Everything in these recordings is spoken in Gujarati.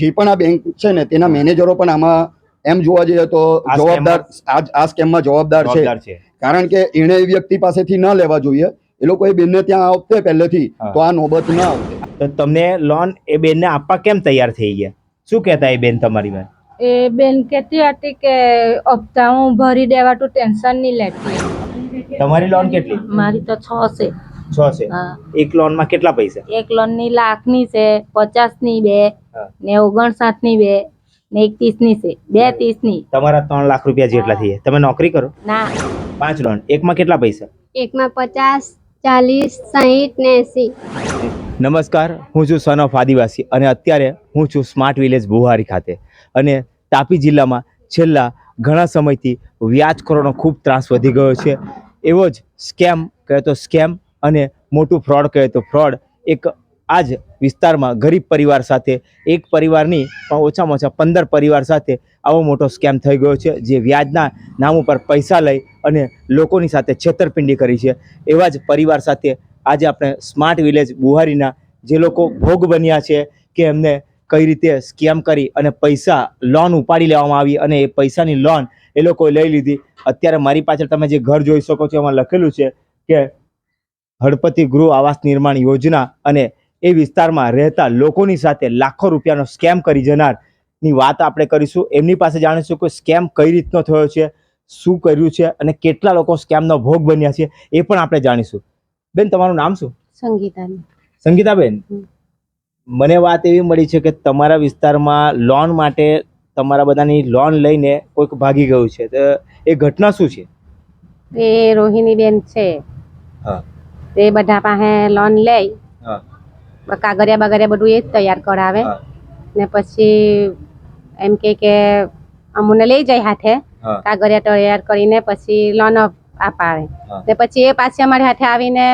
જે પણ આ બેંક છે ને તેના મેનેજરો પણ આમાં એમ જોવા જઈએ તો જવાબદાર આ આ સ્કેમમાં જવાબદાર છે. કારણ કે એણે એ વ્યક્તિ પાસેથી ન લેવા જોઈએ. એ લોકો એ બેનને ત્યાં આવતે પહેલેથી. તો આ નોબત ન આવતે તો તમને લોન એ બેનને આપવા કેમ તૈયાર થઈ ગયા? શું કહેતા એ બેન તમારી વાત? એ બેન કહેતી હતી કે હપ્તા હું ભરી દેવા તું ટેન્શન નહીં લેતી. તમારી લોન કેટલી? મારી તો છ છે. છ છે. હા. એક લોનમાં કેટલા પૈસા? એક લોનની લાખની છે પચાસની બે હા. ને ઓગણસાઠની બે ને એક ત્રીસની છે. બે ત્રીસની. તમારા ત્રણ લાખ રૂપિયા જેટલા થઈ તમે નોકરી કરો? ના. પાંચ લોન એકમાં કેટલા પૈસા? એકમાં પચાસ ચાલીસ સાહીઠ ને એંસી. નમસ્કાર. હું છું સન ઓફ આદિવાસી અને અત્યારે હું છું સ્માર્ટ વિલેજ બુહારી ખાતે. અને તાપી જિલ્લામાં છેલ્લા ઘણા સમયથી વ્યાજખોરોનો ખૂબ ત્રાસ વધી ગયો છે. એવો જ સ્કેમ કહે તો સ્કેમ અને મોટું ફ્રોડ કહે તો ફ્રોડ એક આ જ વિસ્તારમાં ગરીબ પરિવાર સાથે, એક પરિવારની ઓછામાં ઓછા પંદર પરિવાર સાથે આવો મોટો સ્કેમ થઈ ગયો છે, જે વ્યાજના નામ ઉપર પૈસા લઈ અને લોકોની સાથે છેતરપિંડી કરી છે. એવા જ પરિવાર સાથે આજે આપણે સ્માર્ટ વિલેજ બુહારીના જે લોકો ભોગ બન્યા છે કે એમને કઈ રીતે સ્કેમ કરી અને પૈસા લોન ઉપાડી લેવામાં આવી અને એ પૈસાની લોન એ લોકોએ લઈ લીધી. અત્યારે મારી પાછળ તમે જે ઘર જોઈ શકો છો એમાં લખેલું છે કે હળપતિ ગૃહ આવાસ નિર્માણ યોજના અને એ વિસ્તારમાં રહેતા લોકોની સાથે લાખો રૂપિયાનો સ્કેમ કરી જનારની વાત આપણે કરીશું. એમની પાસે જાણીશું કે સ્કેમ કઈ રીતનો થયો છે શું કર્યું છે અને કેટલા લોકો સ્કેમનો ભોગ બન્યા છે એ પણ આપણે જાણીશું. બેન તમારું નામ શું? સંગીતા સંગીતાબેન? બેન મને વાત એવી મળી છે કે તમારા વિસ્તારમાં લોન માટે તમારા બધાની લોન લઈને કોઈક ભાગી ગયું છે. તો એ ઘટના શું છે? એ રોહિણી બેન છે. હા. તે બધા પાસે લોન લે હા. કાગરિયા બગરિયા બધું એ જ તૈયાર કરાવે. ને પછી એમ કે કે અમને લઈ જાય હાથે. કાગરિયા તૈયાર કરીને પછી લોન અપાવે. ને પછી એ પાછી અમારી હાથે આવીને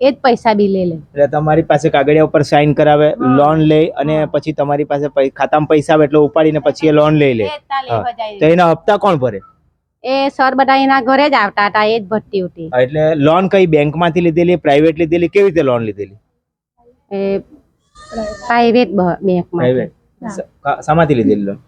એ જ પૈસા બી લે લે. એટલે તમારી પાસે કાગળિયા ઉપર સાઈન કરાવે લોન લે અને પછી તમારી પાસે ખાતામાં પૈસા આવે એટલે ઉપાડીને પછી એ લોન લઈ લે. તા હા. લેવા જાય. તો એના હપ્તા કોણ ભરે? એ સર બધા એના ઘરે જ આવતા હતા એ જ ભરતી હતી એટલે લોન કઈ બેંકમાંથી લીધેલી પ્રાઇવેટ લીધેલી કેવી રીતે લોન લીધેલી? એ પ્રાઇવેટ બેંકમાં પ્રાઇવેટ સામાથી લીધેલી લોન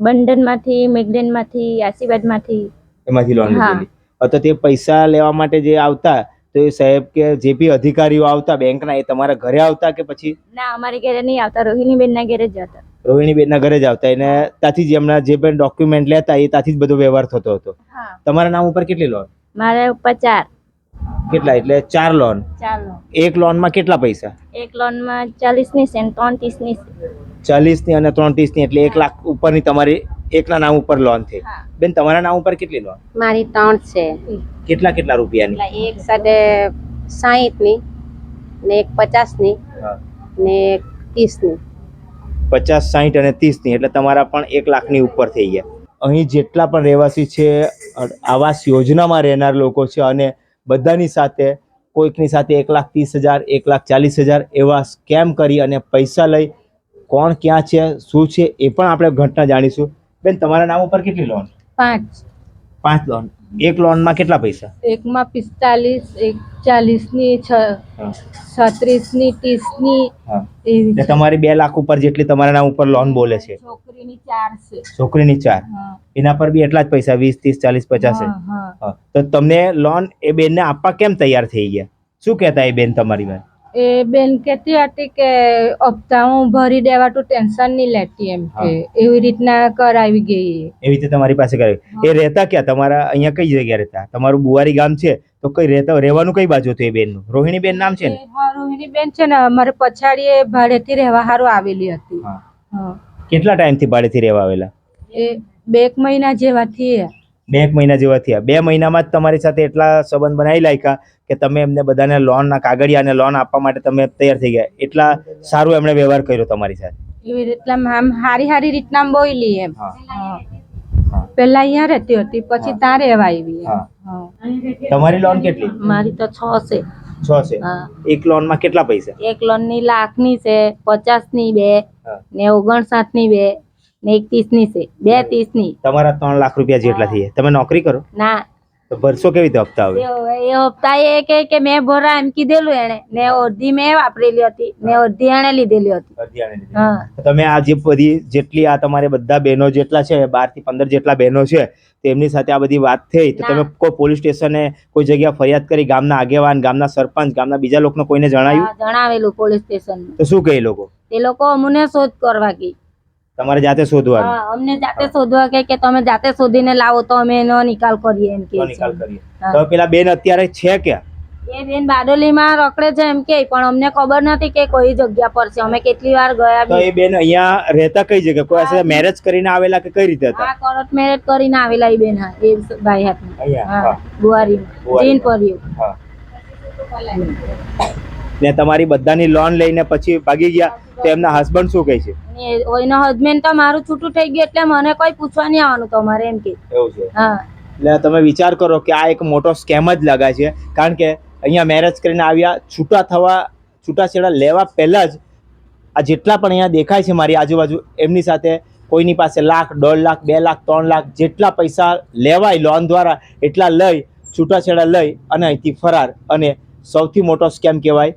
બંધનમાંથી આશીર્વાદ આશીર્વાદમાંથી. એમાંથી લોન લીધેલી. તો તે પૈસા લેવા માટે જે આવતા તો એ સાહેબ કે જે બી અધિકારીઓ આવતા બેંકના એ તમારા ઘરે આવતા કે પછી? ના અમારી ઘરે નહીં આવતા. રોહિણી બેનના ઘરે જ હતા રોહિણીબેનના ઘરે જ આવતા. એને ત્યાંથી જ એમના જે પણ ડોક્યુમેન્ટ લેતા એ ત્યાંથી જ બધો વ્યવહાર થતો હતો. તમારા નામ ઉપર કેટલી લોન મારા ઉપર ચાર. કેટલા? એટલે ચાર લોન ચાલો એક લોનમાં કેટલા પૈસા? એક લોનમાં ચાલીસની છે ને ત્રણ ત્રીસની ની ચાલીસની અને ત્રણ ત્રીસની એટલે એક લાખ ઉપરની તમારી એકના નામ ઉપર લોન થઈ બેન તમારા નામ ઉપર કેટલી લોન મારી ત્રણ છે. કેટલા કેટલા રૂપિયાની? એટલે એક સાથે સાહીઠની ને એક પચાસની ની ને એક ત્રીસની. પચાસ સાહીઠ અને ત્રીસની એટલે તમારા પણ એક લાખની ઉપર થઈ ગયા. અહીં જેટલા પણ રહેવાસી છે આવાસ યોજનામાં રહેનાર લોકો છે અને બધાની સાથે કોઈકની સાથે એક લાખ ત્રીસ હજાર એક લાખ ચાલીસ હજાર એવા સ્કેમ કરી અને પૈસા લઈ કોણ ક્યાં છે શું છે એ પણ આપણે ઘટના જાણીશું. બેન તમારા નામ ઉપર કેટલી લોન પાંચ. પાંચ લોન એક લોનમાં કેટલા પૈસા? એકમાં પિસ્તાલીસ એક ચાલીસની. છત્રીસની ત્રીસની. તમારી બે લાખ ઉપર જેટલી તમારા નામ ઉપર લોન બોલે છે. છોકરીની ચાર છે. છોકરીની ચાર. એના પર બી એટલા જ પૈસા વીસ ત્રીસ ચાલીસ પચાસ. તો તમને લોન એ બેનને આપવા કેમ તૈયાર થઈ ગયા? શું કહેતા એ બેન તમારી વાત? એ બેન કહેતી હતી કે હપ્તા હું ભરી દેવા તો ટેન્શન નહીં લેતી એમ કે એવી રીતના કરાવી ગઈ એવી રીતે તમારી પાસે કરે એ રહેતા ક્યાં? તમારા અહીંયા કઈ જગ્યા રહેતા? તમારું બુવારી ગામ છે? તો કઈ રહેતા રહેવાનું કઈ બાજુ હતું એ બેનનું? રોહિણી બેન નામ છે ને? હા, રોહિણી બેન છે ને અમારે પછાડી એ ભાડેથી રહેવા હારું આવેલી હતી. કેટલા ટાઈમ ટાઈમથી ભાડેથી રહેવા આવેલા? એ બે મહિના જેવા થયા બે એક મહિના જેવા થયા. બે મહિનામાં જ તમારી સાથે એટલા સંબંધ બનાવી લાગ્યા કે તમે એમને બધાને લોનના કાગળિયા અને લોન આપવા માટે તમે તૈયાર થઈ ગયા. એટલા સારું એમણે વ્યવહાર કર્યો તમારી સાથે. એવી રીતના આમ હારી હારી રીતના બોલી એમ. પેલા અહીંયા રહેતી હતી પછી તારે ત્યાં રહેવા આવી. તમારી લોન કેટલી? મારી તો છ છે. છ છે. એક એક લોનમાં કેટલા પૈસા? એક લોનની લાખની છે પચાસની બે ને ઓગણસાઠની બે. ને એક ત્રીસની છે. બે ત્રીસની. તમારા ત્રણ લાખ રૂપિયા જેટલા. થઈ તમે નોકરી કરો? ના. તો ભરસો કેવી રીતે હપ્તા આવે? એ હપ્તા એ કે કે મેં ભરા એમ કીધેલું એને ને અડધી મેં વાપરેલી હતી. ને અડધી એણે લીધેલી હતી. તમે આ જે બધી જેટલી આ તમારે બધા બહેનો જેટલા છે બારથી પંદર જેટલા બહેનો છે તેમની સાથે આ બધી વાત થઈ. તો તમે કોઈ પોલીસ સ્ટેશને કોઈ જગ્યા ફરિયાદ કરી ગામના આગેવાન ગામના સરપંચ ગામના બીજા લોકોને કોઈને જણાવ્યું જણાવેલું પોલીસ સ્ટેશન તો શું કહે લોકો? એ લોકો અમને શોધ કરવા ગઈ. તમારે જાતે શોધવાનું. હા અમને જાતે શોધવા કે કે તમે જાતે શોધીને લાવો તો અમે એનો નિકાલ કરીએ એમ કે નિકાલ કરીએ. તો પેલા બેન અત્યારે છે ક્યાં? એ બેન બારડોલીમાં રખડે છે એમ કે પણ અમને ખબર નથી કે કોઈ જગ્યા પર છે. અમે કેટલી વાર ગયા તો એ બેન અહીંયા રહેતા કઈ જગ્યા? કોઈ સાથે મેરેજ કરીને આવેલા કે કઈ રીતે હતા? હા કરટ મેરેજ કરીને આવેલા એ બેન હા એ ભાઈ અહીંયા હા. જીન હા. ને તમારી બધાની લોન લઈને પછી ભાગી ગયા તો એમના હસબન્ડ શું કહે છે એનો હસબન્ડ તો મારું છૂટું થઈ ગયું એટલે મને કોઈ પૂછવા નહીં આવવાનું તમારે એમ કે. એવું છે. હા. એટલે તમે વિચાર કરો કે આ એક મોટો સ્કેમ જ લાગે છે કારણ કે અહીંયા મેરેજ કરીને આવ્યા છૂટા થવા છૂટાછેડા લેવા પહેલાં જ આ જેટલા પણ અહીંયા દેખાય છે મારી આજુબાજુ એમની સાથે કોઈની પાસે લાખ દોઢ લાખ બે લાખ ત્રણ લાખ જેટલા પૈસા લેવાય લોન દ્વારા એટલા લઈ છૂટાછેડા લઈ અને અહીંથી ફરાર. અને સૌથી મોટો સ્કેમ કહેવાય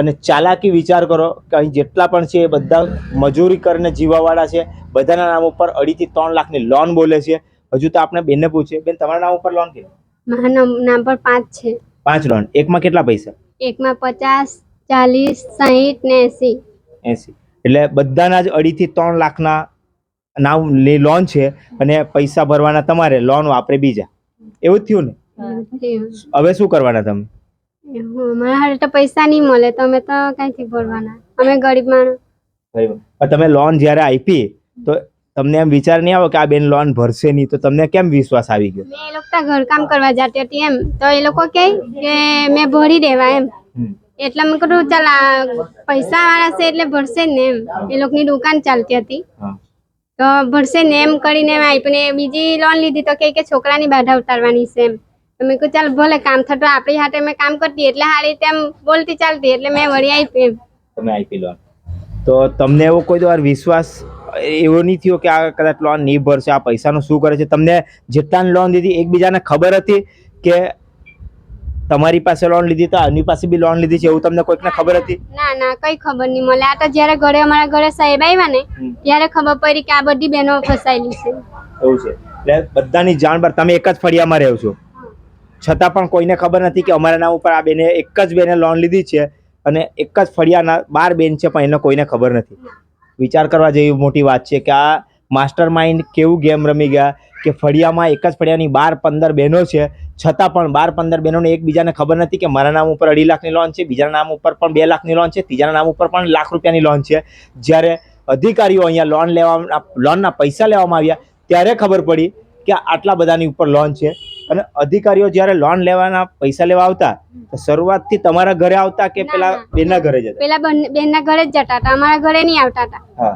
અને ચાલાકી વિચાર કરો કે અહીં જેટલા પણ છે એ બધા મજૂરી કરીને જીવાવાળા છે. બધાના નામ ઉપર અઢીથી ત્રણ લાખની લોન બોલે છે. હજુ તો આપણે બેનને પૂછીએ બેન તમારા નામ ઉપર લોન કે મારા નામ નામ પર પાંચ છે. પાંચ લોન. એકમાં કેટલા પૈસા? એકમાં પચાસ ચાલીસ સાહીઠ ને એસી. એસી. એટલે બધાના જ અઢીથી ત્રણ લાખના નામ લોન છે અને પૈસા ભરવાના તમારે લોન વાપરે બીજા. એવું જ થયું ને? હવે શું કરવાના તમે? અમારા હારે તો પૈસા નહીં મળે તો અમે તો ક્યાંથી ભરવાના? અમે ગરીબ માણસ. તમે લોન જ્યારે આપી તો તમને એમ વિચાર નહીં આવે કે આ બેન લોન ભરશે નહીં તો તમને કેમ વિશ્વાસ આવી ગયો? મેં એ લોકો ઘરકામ કરવા જતી હતી એમ. તો એ લોકો કહે કે મેં ભરી દેવા એમ. એટલે મેં કીધું ચાલ આ પૈસા વાળા છે એટલે ભરશે ને એમ. એ લોકોની દુકાન ચાલતી હતી. તો ભરશે ને એમ કરીને એમ આપી ને બીજી લોન લીધી તો કે છોકરાની બાધા ઉતારવાની છે એમ. તો મેં કહ્યું ચાલ ભલે કામ થતો આપણી હાથે મેં કામ કરતી એટલે હારી તેમ બોલતી ચાલતી એટલે મેં વળી આપી તમે આપી લોન તો તમને એવો કોઈ વાર વિશ્વાસ એવો નહીં થયો કે આ કદાચ લોન નહીં ભરશે આ પૈસાનું શું કરે છે? તમને જેટલાને લોન દીધી એકબીજાને ખબર હતી કે તમારી પાસે લોન લીધી તો આની પાસે બી લોન લીધી છે? એવું તમને કોઈકને ખબર હતી? ના ના કઈ ખબર નહીં મળે. આ તો જ્યારે ઘરે અમારા ઘરે સાહેબ આવ્યા ને ત્યારે ખબર પડી કે આ બધી બહેનો ફસાયેલી છે. એવું છે. એટલે બધાની જાણ પર તમે એક જ ફળિયામાં રહો છો. છતાં પણ કોઈને ખબર નથી કે અમારા નામ ઉપર આ બેને એક જ બેને લોન લીધી છે અને એક જ ફળિયાના બાર બેન છે, પણ એને કોઈને ખબર નથી. વિચાર કરવા જેવી મોટી વાત છે કે આ માસ્ટર માઇન્ડ કેવું ગેમ રમી ગયા કે ફળિયામાં એક જ ફળિયાની બાર પંદર બહેનો છે, છતાં પણ બાર પંદર બહેનોને એકબીજાને ખબર નથી કે મારા નામ ઉપર અઢી લાખની લોન છે, બીજાના નામ ઉપર પણ બે લાખની લોન છે, ત્રીજાના નામ ઉપર પણ લાખ રૂપિયાની લોન છે. જ્યારે અધિકારીઓ અહીંયા લોન લેવા લોનના પૈસા લેવામાં આવ્યા, ત્યારે ખબર પડી કે આટલા બધાની ઉપર લોન છે. અને અધિકારીઓ જ્યારે લોન લેવાના પૈસા લેવા આવતા તો શરૂઆતથી તમારા ઘરે આવતા કે પેલા. બેનના ઘરે જતા? પેલા બંને- બેનના ઘરે જ જતા હતા. અમારા ઘરે નહીં આવતા હતા. હા.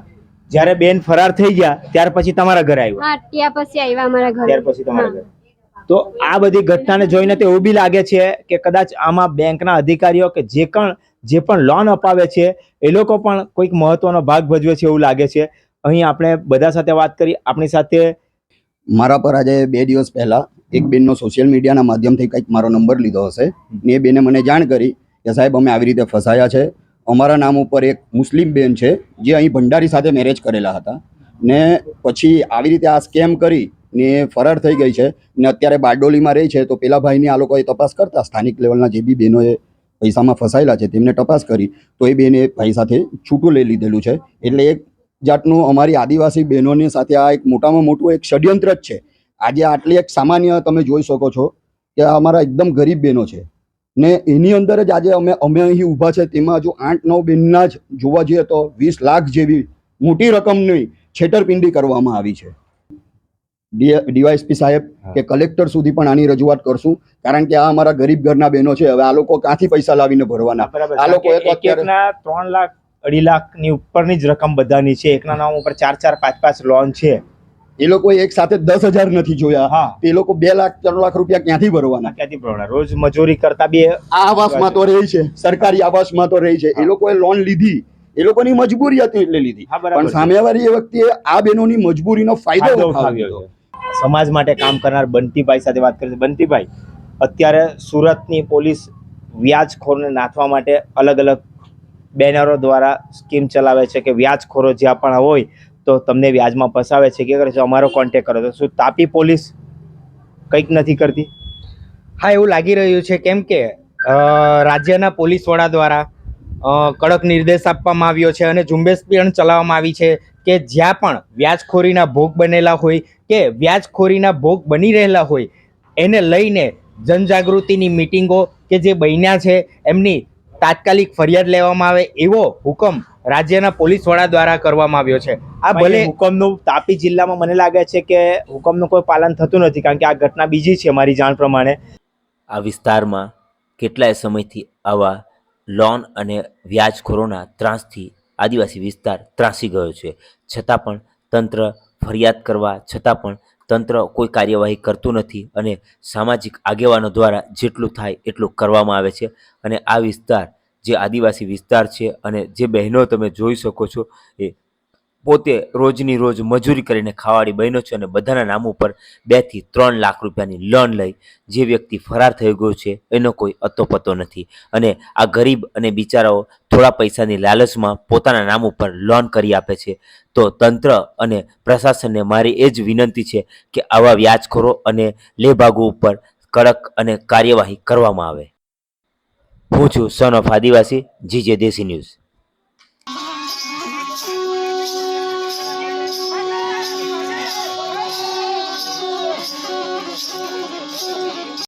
જ્યારે બેન ફરાર થઈ ગયા ત્યાર પછી તમારા ઘરે આવ્યા? હા ત્યાં પછી આવ્યા અમારા ઘરે. ત્યાર પછી તમારા ઘરે. તો આ બધી ઘટનાને જોઈને તો એવું બી લાગે છે કે કદાચ આમાં બેંકના અધિકારીઓ કે જે પણ જે પણ લોન અપાવે છે એ લોકો પણ કોઈક મહત્વનો ભાગ ભજવે છે એવું લાગે છે. અહીં આપણે બધા સાથે વાત કરી. આપણી સાથે મારા પર આજે બે દિવસ પહેલા એક બેનનો સોશિયલ મીડિયાના માધ્યમથી કંઈક મારો નંબર લીધો હશે ને એ બેને મને જાણ કરી કે સાહેબ અમે આવી રીતે ફસાયા છે. અમારા નામ ઉપર એક મુસ્લિમ બેન છે જે અહીં ભંડારી સાથે મેરેજ કરેલા હતા. ને પછી આવી રીતે આ સ્કેમ કરી ને એ ફરાર થઈ ગઈ છે ને અત્યારે બારડોલીમાં રહી છે તો પેલા ભાઈની આ લોકોએ તપાસ કરતા સ્થાનિક લેવલના જે બી બહેનોએ પૈસામાં ફસાયેલા છે તેમને તપાસ કરી. તો એ બેને ભાઈ સાથે છૂટું લઈ લીધેલું છે. એટલે એક જાતનું અમારી આદિવાસી બહેનોની સાથે આ એક મોટામાં મોટું એક ષડયંત્ર જ છે. આજે આટલી એક સામાન્ય તમે જોઈ શકો છો કે અમારા એકદમ ગરીબ બહેનો છે. ને એની અંદર જ આજે અમે અમે અહીં ઊભા છે તેમાં જો આઠ નવ બેનના જ જોવા જઈએ તો વીસ લાખ જેવી મોટી રકમની છેતરપિંડી કરવામાં આવી છે. ડીવાયસપી સાહેબ કે કલેક્ટર સુધી પણ આની રજૂઆત કરશું કારણ કે આ અમારા ગરીબ ઘરના બહેનો છે હવે આ લોકો ક્યાંથી પૈસા લાવીને ભરવાના? આ એકના ત્રણ લાખ અઢી લાખની ઉપરની જ રકમ બધાની છે એકના નામ ઉપર ચાર ચાર પાંચ પાંચ લોન છે. એ લોકો એક સાથે દસ હજાર નથી જોયા. હા. તે લોકો બે લાખ ત્રણ લાખ રૂપિયા ક્યાંથી ભરવાના? ક્યાંથી ભરવાના? રોજ મજૂરી કરતા બે આવાસમાં તો રહી છે. સરકારી આવાસમાં તો રહી છે. એ લોકોએ લોન લીધી. એ લોકોની મજબૂરી હતી એટલે લીધી. પણ સામેવાળી એ વખતે આ બહેનોની મજબૂરીનો ફાયદો ઉઠાવ્યો. સમાજ માટે કામ કરનાર બંટીભાઈ સાથે વાત કરીએ બંટીભાઈ અત્યારે સુરતની પોલીસ વ્યાજખોરને નાથવા માટે અલગ અલગ બેનરો દ્વારા સ્કીમ ચલાવે છે કે વ્યાજખોરો જ્યાં પણ હોય તો તમને વ્યાજમાં ફસાવે છે. કે કરે છે અમારો કોન્ટેક કરો. તો શું તાપી પોલીસ કંઈક નથી કરતી? હા, એવું લાગી રહ્યું છે. કેમ કે રાજ્યના પોલીસ વડા દ્વારા કડક નિર્દેશ આપવામાં આવ્યો છે અને ઝુંબેશ પણ ચલાવવામાં આવી છે કે જ્યાં પણ વ્યાજખોરીના ભોગ બનેલા હોય કે વ્યાજખોરીના ભોગ બની રહેલા હોય, એને લઈને જનજાગૃતિની મિટિંગો કે જે બન્યા છે, એમની તાત્કાલિક ફરિયાદ લેવામાં આવે એવો હુકમ રાજ્યના પોલીસ વડા દ્વારા કરવામાં આવ્યો છે. આ ભલે હુકમનું તાપી જિલ્લામાં મને લાગે છે કે હુકમનું કોઈ પાલન થતું નથી કારણ કે આ ઘટના બીજી છે મારી જાણ પ્રમાણે. આ વિસ્તારમાં કેટલાય સમયથી આવા લોન અને વ્યાજખોરોના ત્રાસથી આદિવાસી વિસ્તાર ત્રાસી ગયો છે. છતાં પણ તંત્ર ફરિયાદ કરવા છતાં પણ તંત્ર કોઈ કાર્યવાહી કરતું નથી અને સામાજિક આગેવાનો દ્વારા જેટલું થાય એટલું કરવામાં આવે છે. અને આ વિસ્તાર, જે આદિવાસી વિસ્તાર છે અને જે બહેનો તમે જોઈ શકો છો એ પોતે રોજની રોજ મજૂરી કરીને ખાવાડી બહેનો છે અને બધાના નામ ઉપર બેથી ત્રણ લાખ રૂપિયાની લોન લઈ જે વ્યક્તિ ફરાર થઈ ગયો છે, એનો કોઈ અતોપતો નથી. અને આ ગરીબ અને બિચારાઓ થોડા પૈસાની લાલચમાં પોતાના નામ ઉપર લોન કરી આપે છે. તો તંત્ર અને પ્રશાસનને મારી એ જ વિનંતી છે કે આવા વ્યાજખોરો અને લેભાગો ઉપર કડક અને કાર્યવાહી કરવામાં આવે. હું છું સન ઓફ આદિવાસી, જીજે દેશી ન્યૂઝ.